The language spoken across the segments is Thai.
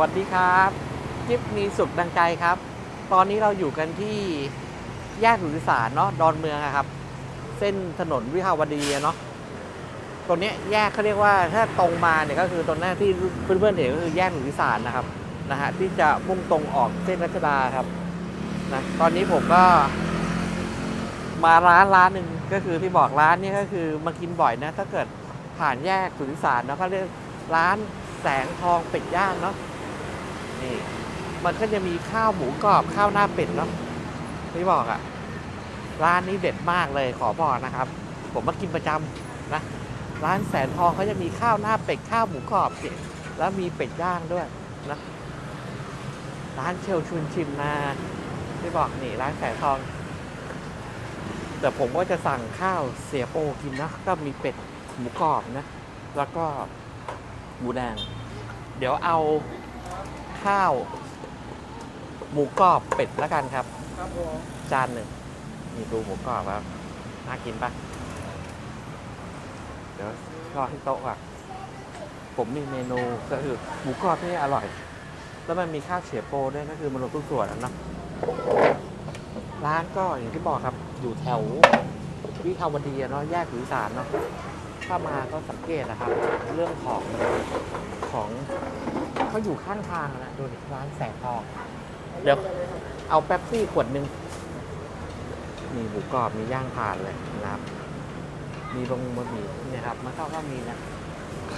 วัสดีครับจิ๊บมีสุขดังใจครับ ตอนนี้เราอยู่กันที่แยกสุทธิสารเนาะดอนเมืองครับ เส้นถนนวิภาวดีเนาะตรงนี้แยกเขาเรียกว่าถ้าตรงมาเนี่ยก็คือตรงหน้าที่เพื่อนๆเห็นก็คือแยกสุทธิสารนะครับนะฮะที่จะมุ่งตรงออกเส้นรัชดาครับนะตอนนี้ผมก็ มาร้านร้านหนึ่งก็คือที่บอกร้านนี้ก็คือมากินบ่อยนะ ถ้าเกิดผ่านแยกสุทธิสารเนาะเขาเรียกร้านแสงทองเป็ดย่างเนาะ นี่ มันก็จะมีข้าวหมูกรอบข้าวหน้าเป็ดเนาะที่บอกอะร้านนี้เด็ดมากเลยขอบอกนะครับ ผมมากินประจำนะ ร้านแสนทองเขาจะมีข้าวหน้าเป็ดข้าวหมูกรอบสิแล้วมีเป็ดย่างด้วยนะร้านเชลชุนชิมนะที่บอกนี่ร้านแสนทอง แต่ผมก็จะสั่งข้าวเสียโปกินนะก็มีเป็ดหมูกรอบนะ แล้วก็หมูแดง เดี๋ยวเอา ข้าว หมูกรอบเป็ดแล้วกันครับ ครับผมจานหนึ่งนี่ดูหมูกรอบครับน่ากินปะเดี๋ยวรอให้โต๊ะอะ ผมมีเมนูก็คือหมูกรอบที่อร่อย แล้วมันมีข้าวเสียโปด้วยก็คือมันรวมทุกส่วนอะเนาะร้านก็อย่างที่บอกครับ อยู่แถววิภาวดีอะเนาะแยกหรือสารเนาะถ้ามาก็สังเกตนะครับ เรื่องของ ของเขาอยู่ข้างทางนะดูดิร้านแสงทองเดี๋ยวเอาแป๊บซี่ขวดหนึ่งมีหมูกรอบมีย่างผ่านเลยนะครับ มีบงบะหมี่เนี่ยครับมันก็ก็มีนะ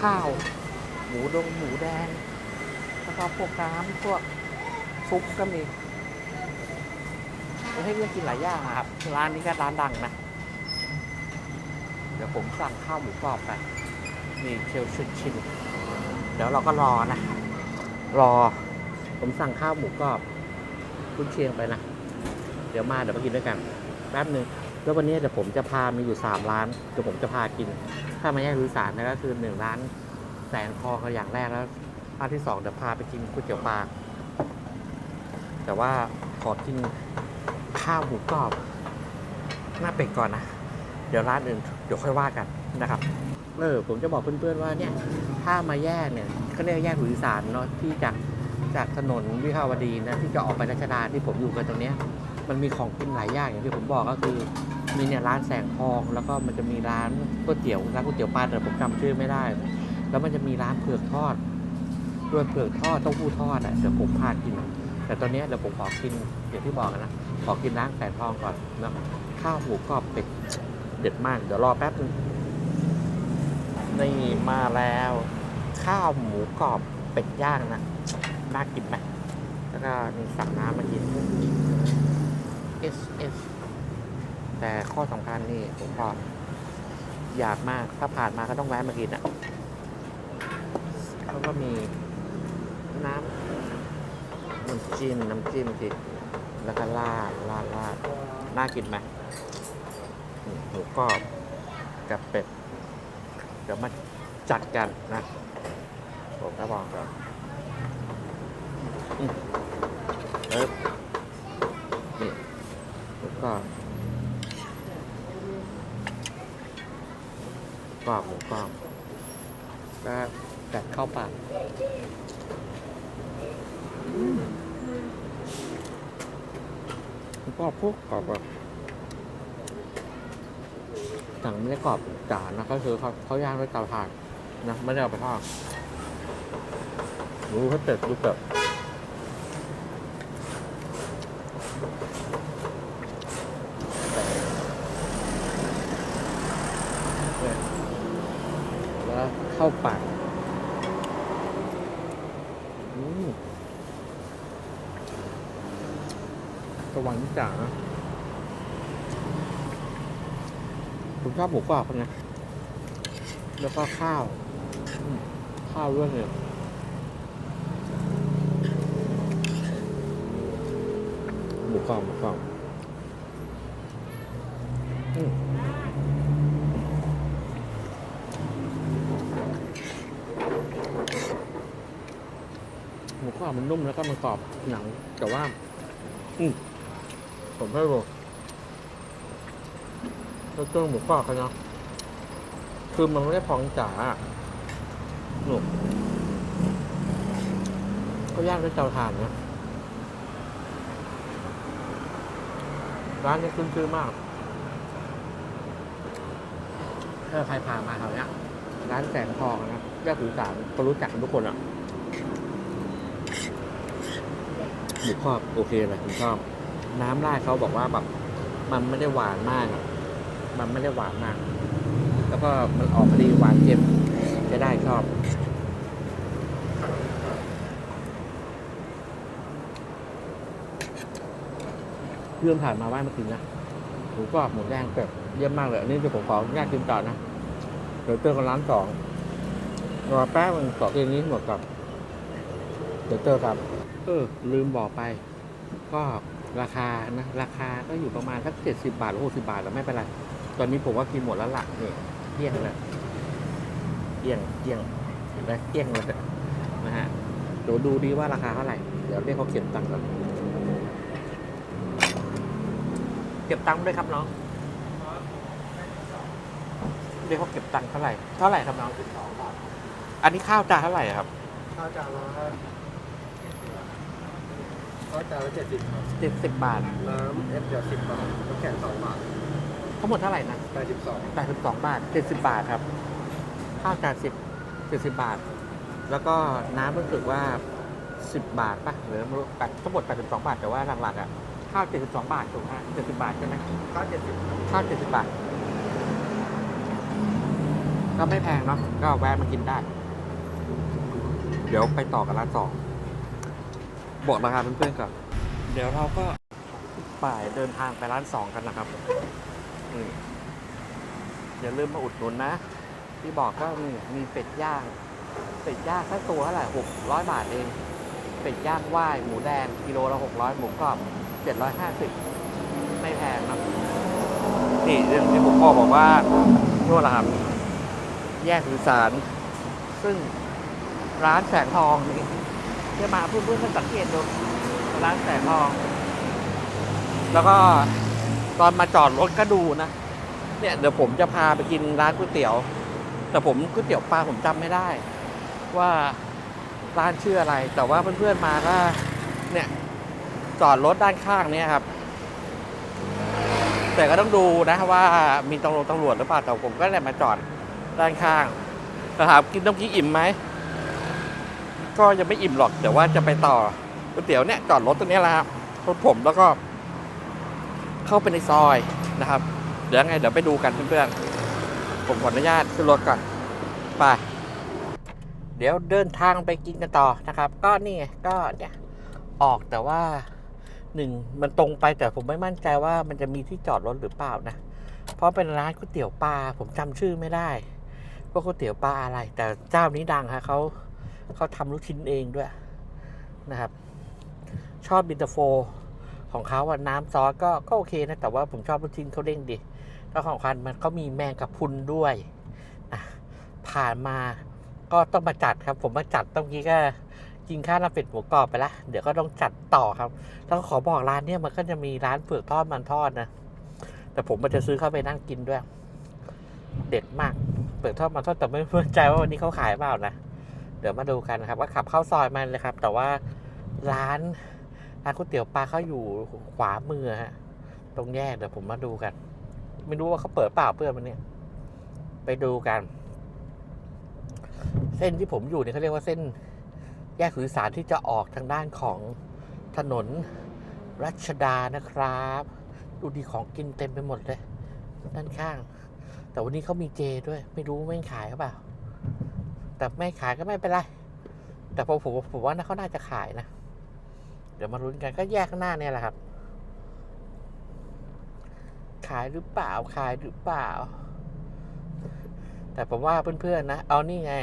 ข้าว หมูดงหมูแดงแล้วก็พวกน้ำพวกซุปก็มีผมให้เลือกกินหลายอย่างอะครับ ร้านนี้ก็ร้านดังนะ เดี๋ยวผมสั่งข้าวหมูกรอบไป นี่เชลชุนชิน เดี๋ยวเราก็รอนะ รอ ผมสั่งข้าวหมูกรอบคุณเชียงไปนะ เดี๋ยวมาเดี๋ยวมากินด้วยกันแป๊บหนึ่งแล้ววันนี้เดี๋ยวผมจะพามีอยู่สามร้านเดี๋ยวผมจะพากิน ถ้ามาแยกรุสารนะก็คือหนึ่งร้านแสงทองก็อย่างแรกแล้วร้านที่สองเดี๋ยวพาไปกินก๋วยเตี๋ยวปลาแต่ว่าขอกินข้าวหมูกรอบหน้าเป็ดก่อนนะ เดี๋ยวร้านอื่นเดี๋ยวค่อยว่ากันนะครับเออผมจะบอกเพื่อนๆว่าเนี่ย ถ้ามาแยกเนี่ยเขาเรียกแยกหุยสารเนาะที่จากจากถนนวิภาวดีนะที่จะออกไปรัชดาที่ผมอยู่กันตรงเนี้ยมันมีของกินหลายอย่างอย่างที่ผมบอกก็คือมีเนี่ยร้านแสงทอง แล้วก็มันจะมีร้านก๋วยเตี๋ยวร้านก๋วยเตี๋ยวปลาแต่ผมจำชื่อไม่ได้ แล้วมันจะมีร้านเผือกทอดด้วยเผือกทอดเต้าหู้ทอดอะเดี๋ยวผมพากิน แต่ตอนนี้เดี๋ยวผมขอกินอย่างที่บอกนะขอกินร้านแสนทองก่อนนะข้าวหมูกรอบเป็ดเด็ดมาก เดี๋ยวรอแป๊บนึงนี่มาแล้ว ข้าวหมูกรอบเป็ดย่างนะน่ากินไหมแล้วก็นี่สั่งน้ำมากิน S S แต่ข้อสำคัญนี่ผมบอกอยากมาก ถ้าผ่านมาก็ต้องแวะมากินอะแล้วก็มีน้ำน้ำจิ้มน้ำจิ้มสิแล้วก็ลาดลาดลาดน่ากินไหมหมูกรอบกับเป็ด เดี๋ยวมาจัดกันนะ ผมก็บอกก่อนอืมเอิบนี่หมูกรอกรอบหมูกรอบก็กัดเข้าปากก็พวกกรอบแบบสั่งไม่ได้กรอบจ๋านะก็คือเขาเขาย่างด้วยเตาถ่านนะไม่ได้เอาไปทอด รู้เขาเต็ดดูแบบแล้วเข้าปากอืมสวรรค์จ๋าผมชอบหมูกรอบนะ แล้วก็ข้าว ข้าวด้วยเนี่ย หมูกรอบหมูกรอบอืมหมูกรอบมันนุ่มแล้วก็มันกรอบหนังแต่ว่า อืมผมให้บอกแล้วเครื่องหมูกรอบเขาเนาะคือมันไม่ได้พองจ๋าหนุกเขาย่างด้วยเตาถ่านนะ ร้านนี้ขึ้นชื่อมาก ถ้าใครผ่านมาแถวเนี้ยร้านแสงทองนะแยกสื่อสารก็รู้จักกันทุกคนอะหมูครอบโอเคเลยผมชอบ น้ำราดเขาบอกว่าแบบมันไม่ได้หวานมากอะมันไม่ได้หวานมาก แล้วก็มันออกพอดีหวานเค็มจะได้ชอบ เรื่องผ่านมาบ้านมากินนะหมูกรอบหมูแดงแบบเยี่ยมมากเลยอันนี้เดี๋ยวผมขออนุญาตกินต่อนะเดี๋ยวเจอกันร้านสองรอแป๊บนึงต่อเกมนี้หมดก่อนเดี๋ยวเจอกันเออ ลืมบอกไป ก็ราคานะ ราคาก็อยู่ประมาณสักเจ็ดสิบาทหรือหกสิบาทแล้วไม่เป็นไรตอนนี้ผมว่ากินหมดแล้วล่ะนี่เที่ยงเลยเที่ยงเที่ยงเห็นไหมเที่ยงเลยนะฮะเดี๋ยวดูดีว่าราคาเท่าไหร่ เดี๋ยวเรียกเขาเก็บตังค์ก่อน เก็บตังค์ด้วยครับน้องเรียกเขาเก็บตังค์เท่าไหร่ เท่าไหร่ครับน้อง อันนี้ข้าวจานเท่าไหร่ครับ ข้าวจานละข้าวจานละเจ็ดสิบครับเจ็ดสิบบาท น้ำเอฟเดียวสิบบาทน้ำแข็งสองบาททั้งหมดเท่าไหร่นะแปดสิบสองแปดสิบสองบาทเจ็ดสิบบาทครับ ข้าวจานสิบเจ็ดสิบบาท แล้วก็น้ำรู้สึกว่าสิบบาทปะหรือไม่รู้แปดทั้งหมดแปดสิบสองบาทแต่ว่าหลักๆอะ ข้าวเจ็ดสิบสองบาทถูกไหมเจ็ดสิบบาทใช่ไหมข้าวเจ็ดสิบข้าวเจ็ดสิบบาท ก็ไม่แพงเนาะก็แวะมากินได้ เดี๋ยวไปต่อกันร้านสองบอกราคาเพื่อนๆก่อนเดี๋ยวเราก็ป่ายเดินทางไปร้านสองกันนะครับอืมอย่าลืมมาอุดหนุนนะ ที่บอกก็มีมีเป็ดย่าง เป็ดย่างแค่ตัวเท่าไหร่หกร้อยบาทเอง เป็ดย่างว่ายหมูแดงกิโลละหกร้อยหมูกรอบ เจ็ดร้อยห้าสิบไม่แพงนะนี่เรื่องที่ผมพ่อบอกว่านู่นแหละครับ แยกสื่อสาร ซึ่งร้านแสงทองนี่จะมาเพื่อนๆก็สังเกตดูร้านแสงทอง แล้วก็ตอนมาจอดรถก็ดูนะ เนี่ยเดี๋ยวผมจะพาไปกินร้านก๋วยเตี๋ยว แต่ผมก๋วยเตี๋ยวปลาผมจำไม่ได้ ว่าร้านชื่ออะไร แต่ว่าเพื่อนๆมาก็เนี่ย จอดรถด้านข้างเนี่ยครับ แต่ก็ต้องดูนะว่ามีตำรวจตำรวจหรือเปล่าแต่ผมก็เลยมาจอดด้านข้างแต่ถามกินต้องกี้อิ่มไหมก็ยังไม่อิ่มหรอกแต่ว่าจะไปต่อก๋วยเตี๋ยวเนี่ยจอดรถตรงนี้แหละครับรถผมแล้วก็ เข้าไปในซอยนะครับ เดี๋ยวไงเดี๋ยวไปดูกันเพื่อนๆผมขออนุญาตขึ้นรถก่อนไปเดี๋ยวเดินทางไปกินกันต่อนะครับ ก็นี่ไงก็เนี่ยออกแต่ว่า หนึ่งมันตรงไปแต่ผมไม่มั่นใจว่ามันจะมีที่จอดรถหรือเปล่านะ เพราะเป็นร้านก๋วยเตี๋ยวปลาผมจำชื่อไม่ได้ว่าก๋วยเตี๋ยวปลาอะไร แต่เจ้านี้ดังฮะเขาเขาทำลูกชิ้นเองด้วยนะครับ ชอบบินเตอร์โฟของเขาอะน้ำซอสก็ก็โอเคนะ แต่ว่าผมชอบลูกชิ้นเขาเด้งดีแล้วของคันมันก็มีแมงกะพุนด้วยผ่านมาก็ต้องมาจัดครับ ผมมาจัดตรงนี้ก็ กินข้าวหน้าเป็ดหมูกรอบไปละเดี๋ยวก็ต้องจัดต่อครับ แล้วขอบอกร้านเนี้ยมันก็จะมีร้านเผือกทอดมันทอดนะ แต่ผมมันจะซื้อเข้าไปนั่งกินด้วย เด็ดมากเผือกทอดมันทอดแต่ไม่มั่นใจว่าวันนี้เขาขายเปล่านะ เดี๋ยวมาดูกันนะครับ ว่าขับเข้าซอยมันเลยครับ แต่ว่าร้านร้านก๋วยเตี๋ยวปลาเขาอยู่ขวามือฮะ ตรงแยกเดี๋ยวผมมาดูกัน ไม่รู้ว่าเขาเปิดเปล่าเพื่อนมันเนี่ยไปดูกัน เส้นที่ผมอยู่เนี่ยเขาเรียกว่าเส้น แยกสื่อสารที่จะออกทางด้านของถนนรัชดานะครับ ดูดีของกินเต็มไปหมดเลย ด้านข้าง แต่วันนี้เขามีเจด้วย ไม่รู้ไม่ขายหรือเปล่า แต่ไม่ขายก็ไม่เป็นไร แต่ผมผมผมว่าเขาน่าจะขายนะ เดี๋ยวมาลุ้นกันก็แยกข้างหน้าเนี่ยแหละครับ ขายหรือเปล่าขายหรือเปล่า แต่ผมว่าเพื่อนๆนะ เอานี่ไง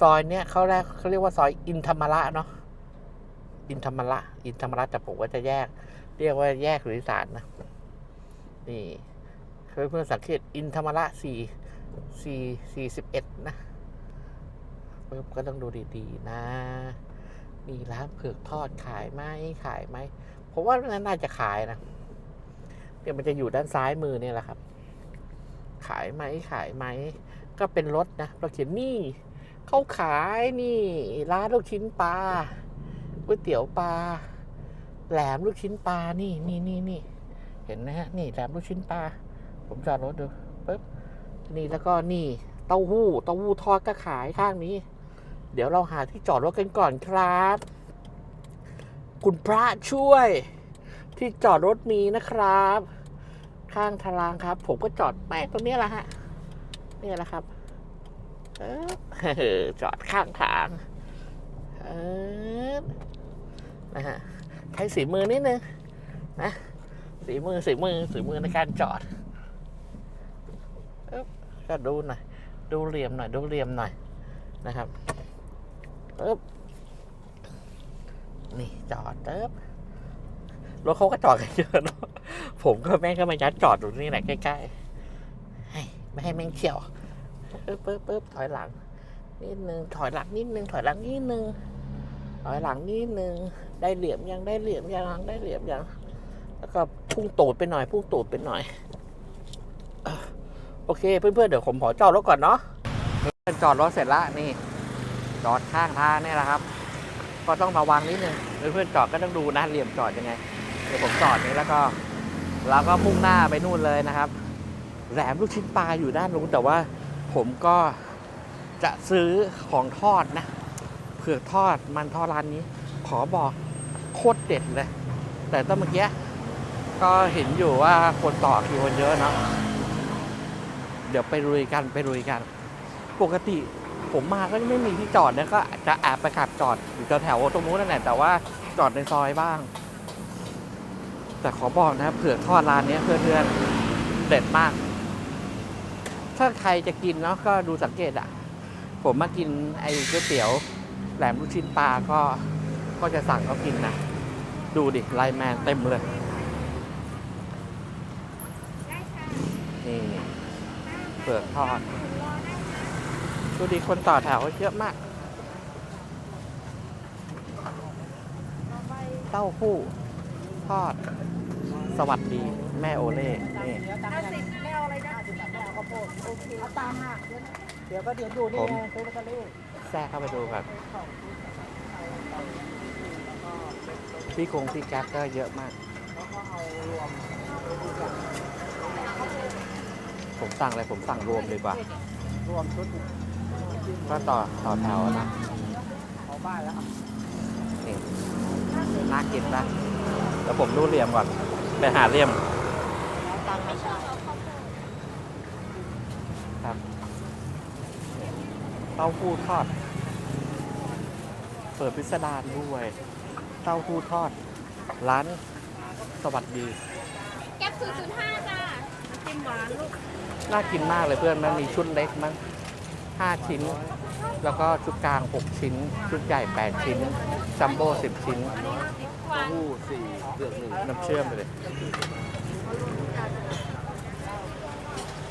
ซอยเนี้ยเขาแรกเขาเรียกว่าซอยอินธรรมระเนาะ อินธรรมระ อินธรรมระแต่ผมว่าจะแยก เรียกว่าแยกหรือสารนะ นี่เพื่อนเพื่อนๆสังเกตอินธรรมระสี่สี่สี่สิบเอ็ดนะปึ๊บก็ต้องดูดีๆนะ มีร้านเผือกทอดขายไหมขายไหมผมว่าน่าจะขายนะเดี๋ยวมันจะอยู่ด้านซ้ายมือเนี่ยแหละครับ ขายไหมขายไหม ก็เป็นรถนะเราเขียนนี่เขาขายนี่ ร้านลูกชิ้นปลาก๋วยเตี๋ยวปลาแหลมลูกชิ้นปลานี่นี่นี่นี่เห็นไหมฮะนี่แหลมลูกชิ้นปลาผมจอดรถดูปึ๊บนี่แล้วก็นี่เต้าหู้เต้าหู้ทอดก็ขายข้างนี้ เดี๋ยวเราหาที่จอดรถกันก่อนครับ คุณพระช่วย ที่จอดรถมีนะครับ ข้างทางรางครับ ผมก็จอดแปะตรงนี้แหละฮะ นี่แหละครับเออจอดข้างทางนะฮะใช้สีมือนิดนึงนะสีมือสีมือสีมือในการจอดเอ๊บก็ดูหน่อยดูเหลี่ยมหน่อย ดูเหลี่ยมหน่อยนะครับปึ๊บนี่จอดเติบรถเขาก็จอดกันเยอะเนาะผมก็แม่งก็มายัดจอดตรงนี้แหละใกล้ๆให้ไม่ให้แม่งเฉียว ปึ๊บปึ๊บปึ๊บถอยหลัง นิดนึง ถอยหลังนิดนึง ถอยหลังนิดนึง ถอยหลังนิดนึง ได้เหลี่ยมยัง ได้เหลี่ยมยัง ได้เหลี่ยมยัง แล้วก็พุ่งตูดไปหน่อย พุ่งตูดไปหน่อย โอเค เพื่อนๆ เดี๋ยวผมขอจอดรถก่อนเนาะเพื่อนจอดรถเสร็จละนี่ จอดข้างทางนี่แหละครับ ก็ต้องระวังนิดนึง เพื่อนๆ จอดก็ต้องดูนะเหลี่ยมจอดยังไง เดี๋ยวผมจอดนี้แล้วก็เราก็มุ่งหน้าไปนู่นเลยนะครับ แหลมลูกชิ้นปลาอยู่ด้านนู้นแต่ว่า ผมก็จะซื้อของทอดนะเผือกทอดมันทอดร้านนี้ ขอบอกโคตรเด็ดเลย แต่ตอนเมื่อกี้ก็เห็นอยู่ว่าคนต่อคิวคนเยอะเนาะเดี๋ยวไปรุยกันไปรุยกัน ปกติผมมาก็ไม่มีที่จอดนะก็จะแอบไปขับจอดอยู่แถวตรงนู้นนั่นแหละแต่ว่าจอดในซอยบ้าง แต่ขอบอกนะเผือกทอดร้านนี้เพื่อนๆเด็ดมาก ถ้าใครจะกินเนาะก็ดูสังเกตอะผมมากินไอ้ก๋วยเตี๋ยวแหลมลูกชิ้นปลาก็ก็จะสั่งเขากินนะดูดิไลแมนเต็มเลยนี่เปลือกทอดดูดิคนต่อแถวเยอะมาก เต้าหู้ทอด สวัสดีแม่โอเล่นี่ โพดโอเคเอาตามหักเดี๋ยวก็เดี๋ยวดูนี่ผมไงซื้อลอตเตอรี่แทรกเข้าไปดูกันพี่คงพี่แก๊ปก็เยอะมากแล้วก็เอารวมผมสั่งอะไรผมสั่งรวมดีกว่ารวมชุดหนึ่งก็ต่อต่อแถวนะเอาบ้านแล้วนี่น่ากินปะแล้วผมดูเหลี่ยมก่อน ไปหาเหลี่ยมเอาตังค์มาใช้ครับ เต้าหู้ทอด เปิดพิสดารด้วย เต้าหู้ทอด ร้านสวัสดี แก๊ป005จ้าจิ้มหวานลูกน่ากินมากเลยเพื่อนมันมีชุดเล็กมั้งห้าชิ้น แล้วก็ชุดกลางหกชิ้น ชุดใหญ่แปดชิ้น จัมโบ้สิบชิ้นหวานคู่สี่เลือกหนึ่งน้ำเชื่อมไปเลย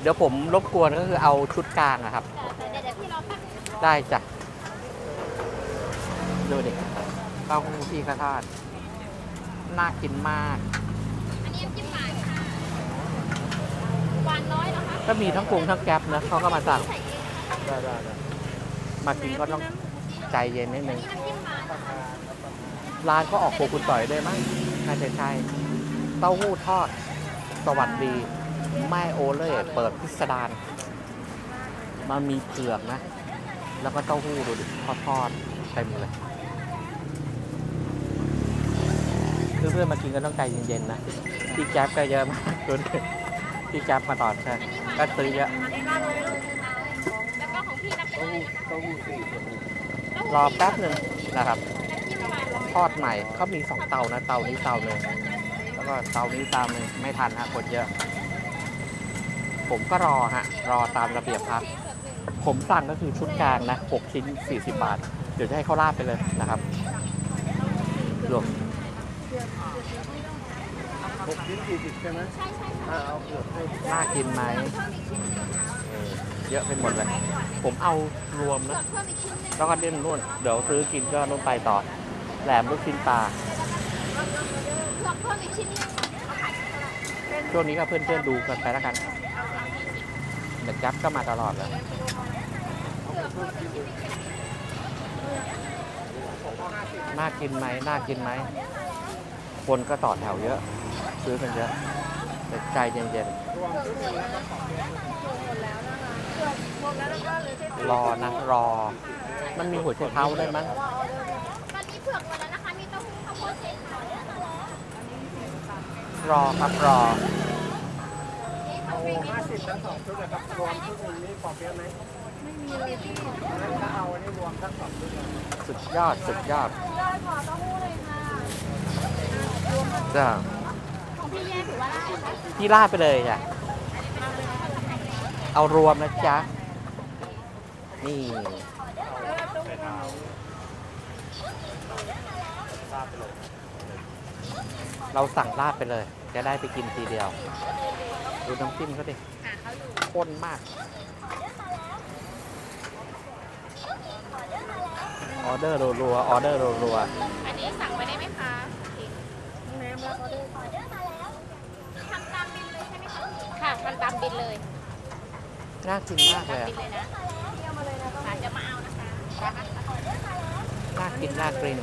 เดี๋ยวผมรบกวนก็คือเอาชุดกลางอะครับ ได้จ้ะ ดูดิเต้าหู้พี่กระทอดน่ากินมาก อันนี้น้ำจิ้มหวานค่ะหวานน้อยเหรอคะก็มีทั้งปรุงทั้งแก๊ปนะเขาก็มาสั่ง ใส่เองนะคะได้ได้ได้มากินก็ต้องใจเย็นนิดนึง อันนี้น้ำจิ้มหวานค่ะร้านก็ออกโคกุนต่อยด้วยมั้งน่าจะใช่ เต้าหู้ทอด สวัสดี แม่โอเล่เปิดพิสดารมันมีเผือกนะ แล้วก็เต้าหู้ดูดิทอดทอดๆเต็มเลยเพื่อนๆมากินก็ต้องใจเย็นๆนะพี่แจ๊บก็เยอะมากดูดิพี่แจ๊บมาตอดใช่ก็ซื้อเยอะแล้วก็ของพี่น้ำเต้าจิ้มหู้เต้าหู้สี่เลือกหนึ่งรอแป๊บหนึ่งนะครับน้ำจิ้มหวานร้อยทอดใหม่เขามีสองเตานะ เตานี้เตาหนึ่งแล้วก็เตานี้เตาหนึ่งไม่ทันฮะคนเยอะ ผมก็รอฮะ รอตามระเบียบครับ ผมสั่งก็คือชุดกลางนะ6ชิ้น 40 บาท เดี๋ยวจะให้เขาราดไปเลยนะครับรวมหกชิ้นสี่สิบใช่ไหมใช่ใช่ค่ะอ่าเอาเผือกให้น่ากินไหมเออเยอะไปหมดเลย ผมเอารวมนะเพิ่มอีกชิ้นหนึงแล้วก็เด่นนู่น เดี๋ยวซื้อกินก็นู่นไปต่อ แหลมลูกชิ้นปลาเผือกเพิ่มอีกชิ้นหนึงเอาขายเท่าไหร่ช่วงนี้ก็เพื่อนๆดูกันไปแล้วกันเด็กจับก็มาตลอดเลย น่ากินไหมน่ากินไหม คนก็ต่อแถวเยอะ ซื้อกันเยอะแต่ใจเย็นๆ รอนะรอ มันมีหัวไชเท้าได้มั้ยมันมีเผือกหมดแล้วนะคะมีเต้าหู้ข้าวโพดเชฟค่ะรอครับรอนี่ทำฟรีไหมห้าสิบทั้งสองชุดเลยครับรวมชุดหนึ่งนี่ปอกเปี๊ยะไหม ไม่มีเลยพี่งั้นก็เอาอันนี้รวมทั้งสองชุดเลยสุดยอด สุดยอดได้ขอเต้าหู้เลยค่ะจ้าของพี่แยกถือว่าได้ไหมพี่ลาดไปเลยจ้ะเอารวมนะจ๊ะ นี่เราสั่งลาดไปเลย จะได้ไปกินทีเดียว ดูน้ำจิ้มเขาดิข้นมาก ออเดอร์รัวๆออเดอร์รัวอันนี้สั่งไปได้ไหมคะน้ำแล้วก็ได้ทำตามบินเลยใช่ไหมคะค่ะทำตามบินเลยๆน่ากินมากเลยบิอะนเลยนะค่ะจะมาเอานะคะน่ากินน่ากิน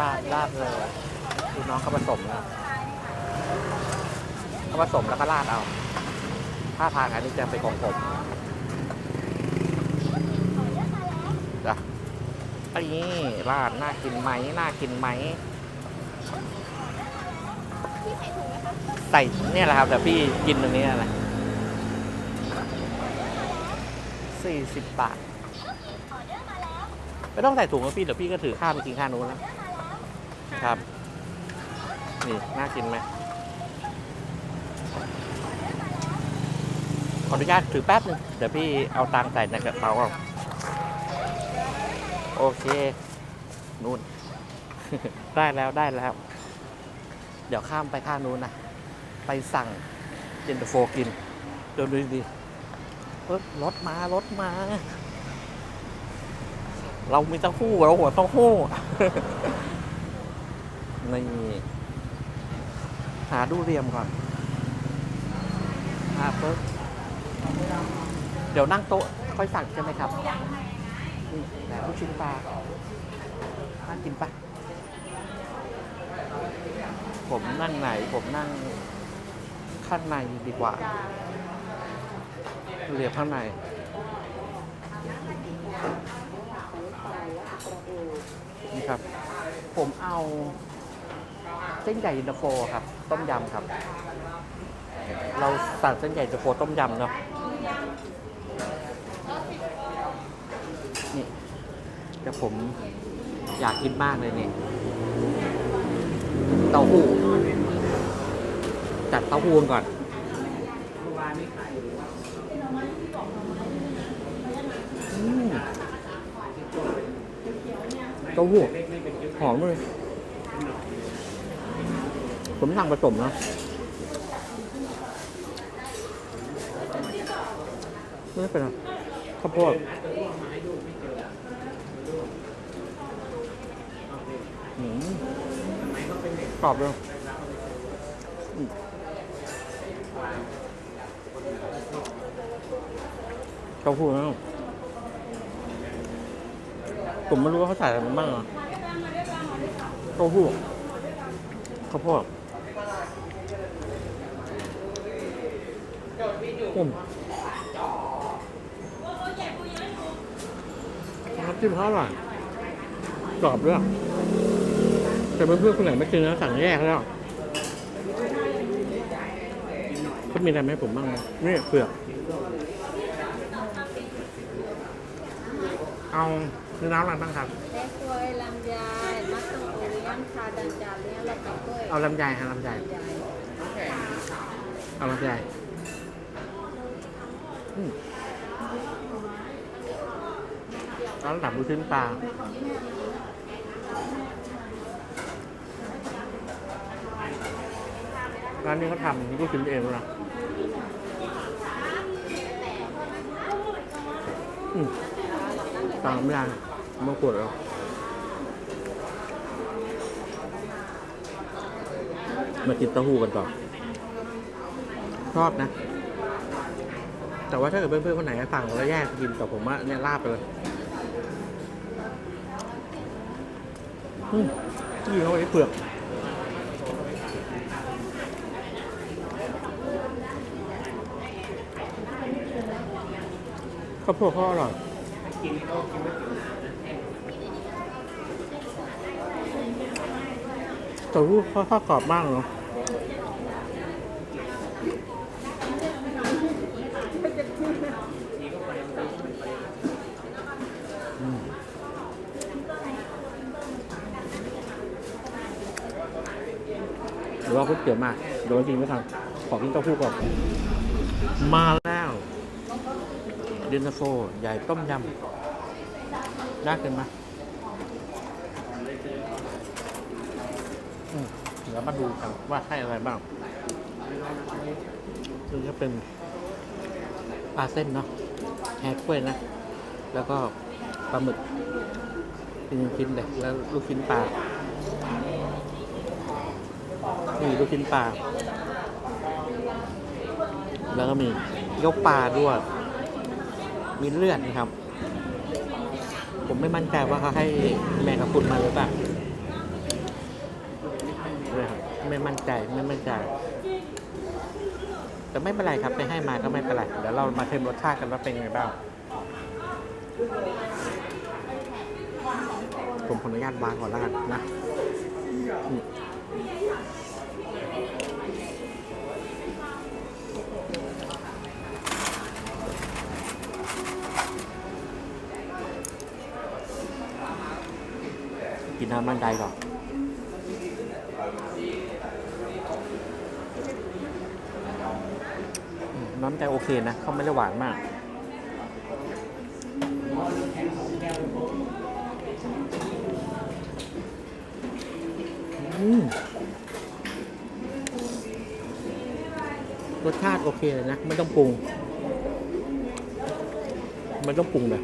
ลาดลาดเลยอะดูน้องเขาผสมนะเขาผสมแล้วก็ลาดเอา ถ้าทางอันนี้จะเป็นของผมจ้ะไอ้ นี่ราดน่ากินไหมน่ากินไหมพี่ใส่ถุงไหมคะใส่เนี่ยแหละครับแต่พี่กินตรงนี้อะไรสี่สิบบาทไม่ต้องใส่ถุงนะพี่เดี๋ยวพี่ก็ถือข้ามไปกินข้างนู้นแล้วครับ นี่น่ากินไหมขออนุญาตถือแป๊บนึงเดี๋ยวพี่เอาตังค์ใส่ในกระเป๋าเอา โอเค นู่น ได้แล้วได้แล้ว เดี๋ยวข้ามไปข้างนู้นนะ ไปสั่งเย็นตาโฟกินเดี๋ยวดูดีๆเฮ้ยรถมารถมา เรามีเต้าหู้เราหัวเต้าหู้นี่หาดูเรียมก่อนหาปุ๊บเดี๋ยวนั่งโต๊ะค่อยสั่งใช่ไหมครับ ลูกชิ้นปลาน่ากินปะผมนั่งไหน ผมนั่งข้างในดีกว่าเหลียบข้างในนี่ครับ ผมเอาเส้นใหญ่เย็นตาโฟครับ ต้มยำครับ เราสั่งเส้นใหญ่เย็นตาโฟต้มยำเนาะ เดี๋ยวผมอยากกินมากเลยเนี่ยเต้าหู้จัดเต้าหู้ก่อนเต้าหู้หอมเลย ผมสั่งผสมนะไม่เป็นไรข้าวโพดอืม กรอบเลยเต้าหู้นะผมไม่รู้ว่าเขาใส่อะไรบ้างอะเต้าหู้ข้าวโพดอืมน้ำจิ้มเขาอร่อยกรอบด้วย แต่เพื่อนๆคนไหนไม่กินนะสั่งแยกแล้วเขามีอะไรไหมาให้ผมบ้างไหมนี่เปลือก เอาเนื้อน้ำอะไรบ้างครับแล้กล้วยลำไยมัดตงโอเลี้ยงคาดันจาเลี้ยงแล้วก็กล้วยเอาลำไยฮะลำไยลำไยเอาลำไยอืมเอาระดับลูกชิ้นปลา ร้านนี้เขาทำลูกชิ้นเองด้วยนะอืมตามไม่ได้มาขวดแล้วมากินเต้าหู้กันต่อชอบนะ แต่ว่าถ้าเกิดเพื่อนๆคนไหนสั่งแล้วแยกกินแต่ผมว่าเนี่ยลาบไปเลยอืมนี่เขาไอ้เปลือก ข้าวโพดเขาอร่อยแต่รูปเขาทอดกรอบมากเนาะอืมหรือว่าก๋วยเตี๋ยวมาเดี๋ยวจริงไม่ทันขอกินเต้าหู้ก่อน มาแล้ว เดนตาโฟใหญ่ต้มยำน่ากินไหมเดี๋ยวมาดูกันว่าให้อะไรบ้างซึ่งจะเป็นปลาเส้นเนาะแฮกล้วยนะ แล้วก็ปลาหมึกเป็นชิ้นๆเลยแล้วลูกชิ้นปลานี่ลูกชิ้นปลา แล้วก็มียกปลาด้วย มีเลือดนะครับ ผมไม่มั่นใจว่าเขาให้แมงกะพรุนมาหรือเปล่าไม่มั่นใจไม่มั่นใจแต่ไม่เป็นไรครับไม่ให้มาก็ไม่เป็นไรเดี๋ยวเรามาเทมรสชาติกันว่าเป็นยังไงบ้างผมขออนุญาตวางก่อนแล้วกันนะ น้ำมันไดก่อนน้ำใจโอเคนะเขาไม่ได้หวานมากรสชาติโอเคเลยนะ ไม่ต้องปรุง ไม่ต้องปรุงเลย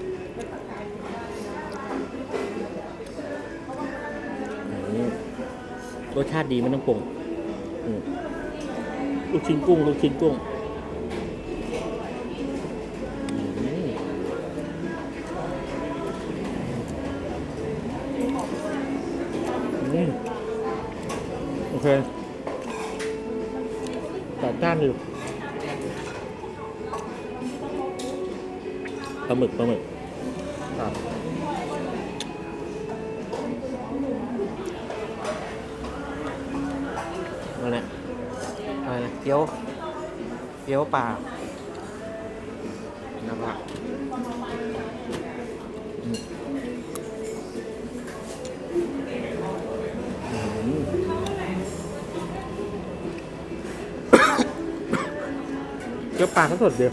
รสชาติดีไม่ต้องปรุงลูกชิ้นกุ้ง ลูกชิ้นกุ้งโอเคจัดจ้านอยู่ปลาหมึกปลาหมึก เกี๊ยวปลานะครับเกี๊ยวปลาเขาสดเดียว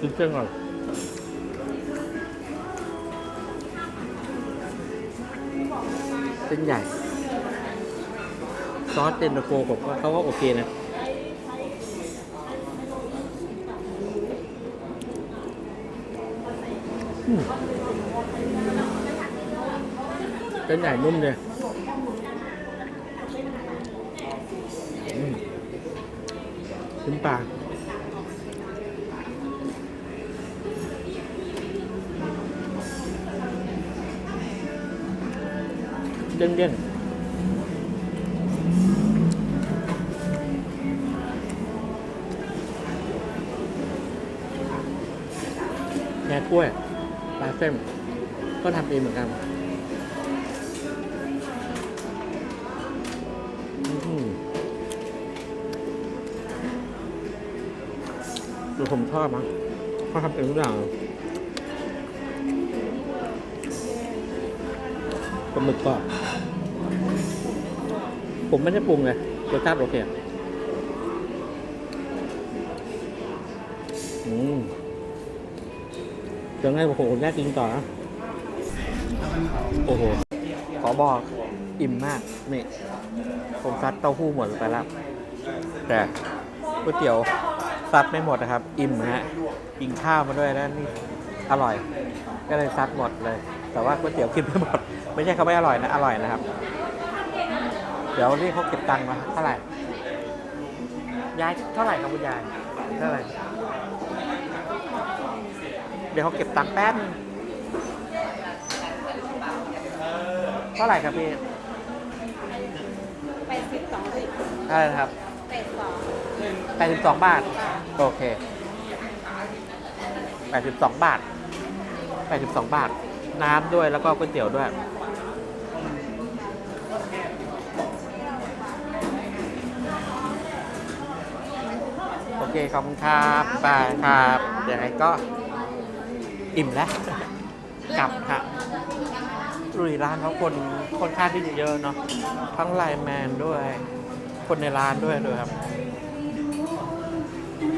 กินเส้นก่อน เส้นใหญ่ ซอสเต็นตาโฟผมว่าเขาก็โอเคนะ เส้นใหญ่นุ่มเลยอืมชิ้นปลา เด้งเด้งแหนกล้วยปลาเส้น ก็ทำเองเหมือนกันอืมคือผมชอบมั้งเขาทำเองทุกอย่างเปลาหมึกกรอบ ผมไม่ได้ปรุงเลยรสชาติโอเคอืมเดี๋ยวไงผมผมแยกกินต่อนะโอ้โห ขอบอกอิ่มมากนี่ผมซัดเต้าหู้หมดไปแล้ว แต่ก๋วยเตี๋ยวซัดไม่หมดนะครับ อิ่มฮะกินข้าวมาด้วยแล้วนี่อร่อย ก็เลยซัดหมดเลย แต่ว่าก๋วยเตี๋ยวกินไม่หมด ไม่ใช่เขาไม่อร่อยนะ อร่อยนะครับ ดี๋ยวนี่เขาเก็บตังค์มาเท่าไหร่ ยายเท่าไหร่ครับคุณยาย เท่าไหร่ดี๋ยวเขาเก็บตังค์แป๊บนึงเท่าไหร่ครับพี่แปดสิบสองสิบอะไรนะครับแปดสองแปดสิบสองบาท โอเคแปดสิบสองบาทแปดสิบสองบาท น้ำด้วยแล้วก็ก๋วยเตี๋ยวด้วย เคขอบคุณครับบายครับเดี๋ยวไงก็อิ่มแล้วกลับครับรุยร้านเขาคนค่อนข้างที่จะเยอะเนาะทั้งไลน์แมนด้วย คนในร้านด้วยด้วยครับ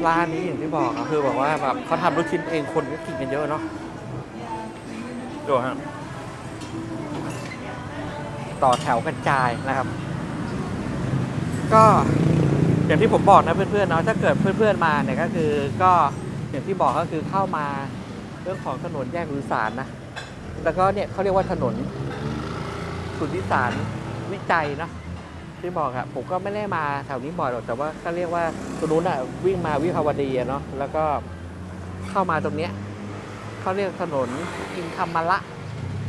ร้านนี้อย่างที่บอกอะคือแบบว่าแบบเขาทำลูกชิ้นเองคนก็กินกันเยอะเนาะดูครับต่อแถวกันจายนะครับ ก็ อย่างที่ผมบอกนะเพื่อนๆเนาะถ้าเกิดเพื่อนๆมาเนี่ยก็คือก็อย่างที่บอกก็คือเข้ามาเรื่องของถนนแยกรุสารนะแล้วก็เนี่ยเขาเรียกว่าถนนสุทธิสารวิจัยเนาะที่บอกครับผมก็ไม่ได้มาแถวนี้บ่อยหรอกแต่ว่าก็เรียกว่าตรงนู้นอะวิ่งมาวิภาวดีอะเนาะแล้วก็เข้ามาตรงเนี้ยเขาเรียกถนนอินธรรมละ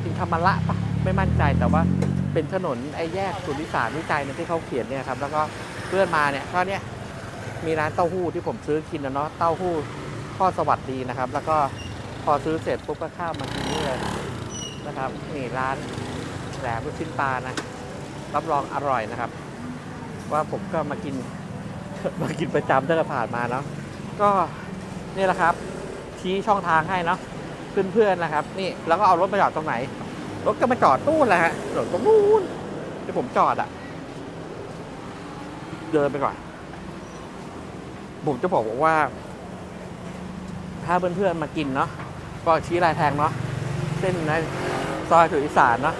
อินธรรมละปะไม่มั่นใจแต่ว่าเป็นถนนไอ้แยกสุทธิสารวิจัยเนี่ยที่เขาเขียนเนี่ยครับแล้วก็ พื่อนมาเนี่ยก็เนี่ยมีร้านเต้าหู้ที่ผมซื้อกินนะเนาะเต้าหู้ทอสวัสดีนะครับ แล้วก็พอซื้อเสร็จปุ๊บก็ข้ามมากินนี่เลยนะครับนี่ร้านแหลมลูกชิ้นปลานะรับรองอร่อยนะครับ ว่าผมก็มากินมากินประจำตั้งแต่ผ่านมาเนาะก็นี่แหละครับชี้ช่องทางให้เนาะเพื่อนๆนะครับ นี่แล้วก็เอารถมาจอดตรงไหน รถก็มาจอดตู้แหละฮะจอดตรงนู้นที่ผมจอดอะ เดินไปก่อน ผมจะบอกว่า ถ้าเพื่อนๆมากินเนาะก็ชี้ลายแทงเนาะเส้นนะซอยสุอีสานเนาะ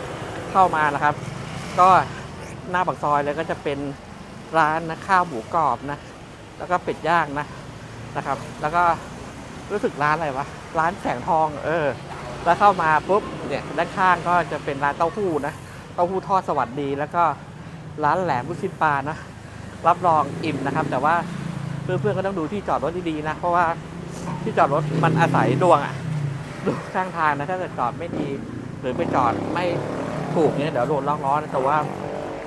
เข้ามานะครับ ก็หน้าปากซอยเลยก็จะเป็นร้านนะข้าวหมูกรอบนะ แล้วก็เป็ดย่างนะนะครับ แล้วก็รู้สึกร้านอะไรวะร้านแสงทอง เออ แล้วเข้ามาปุ๊บเนี่ยด้านข้างก็จะเป็นร้านเต้าหู้นะเต้าหู้ทอดสวัสดี แล้วก็ร้านแหลมลูกชิ้นปลานะ รับรองอิ่มนะครับ แต่ว่าเพื่อนๆก็ต้องดูที่จอดรถดีๆนะ เพราะว่าที่จอดรถมันอาศัยดวงอะดูข้างทางนะถ้าเกิดจอดไม่ดี หรือไปจอดไม่ถูกเนี่ยเดี๋ยวโดนล็อกล้อนะแต่ว่า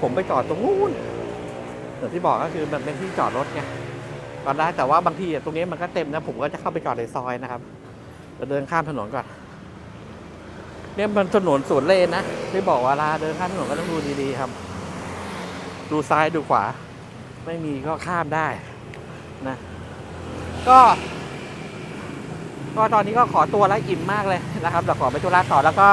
ผมไปจอดตรงนู้นอย่ที่บอกก็คือมันเป็นที่จอดรถไงตอนแรกแต่ว่าบางทีตรงนี้มันก็เต็มนะ ผมก็จะเข้าไปจอดในซอยนะครับจะเดินข้ามถนนก่อนเนี่ยมันถนนสวนเลนนะที่บอกว่าเวลาเดินข้ามถนนก็ต้องดูดีๆครับ ดูซ้ายดูขวา ไม่มีก็ข้ามได้นะก็ก็ตอนนี้ก็ขอตัวแล้วอิ่มมากเลยนะครับเดี๋ยวขอไปธุระต่อแล้วก็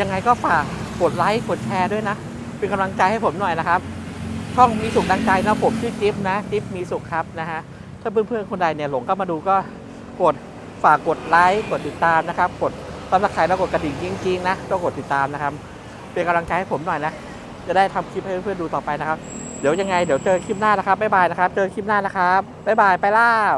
ยังไงก็ฝากกดไลค์กดแชร์ด้วยนะ เป็นกำลังใจให้ผมหน่อยนะครับ ช่องมีสุขดังใจนะผมชื่อจิ๊บนะจิ๊บมีสุขครับนะฮะถ้าเพื่อนๆคนใดเนี่ยหลงก็มาดูก็กดฝากกดไลค์กดติดตามนะครับ กดซับสไครต์แล้วกดกระดิ่งจริงๆนะต้องกดติดตามนะครับ เป็นกำลังใจให้ผมหน่อยนะ จะได้ทำคลิปให้เพื่อนๆดูต่อไปนะครับ เดี๋ยวยังไงเดี๋ยวเจอคลิปหน้านะครับบ๊ายบายนะครับ เจอคลิปหน้านะครับบ๊ายบายไปแล้ว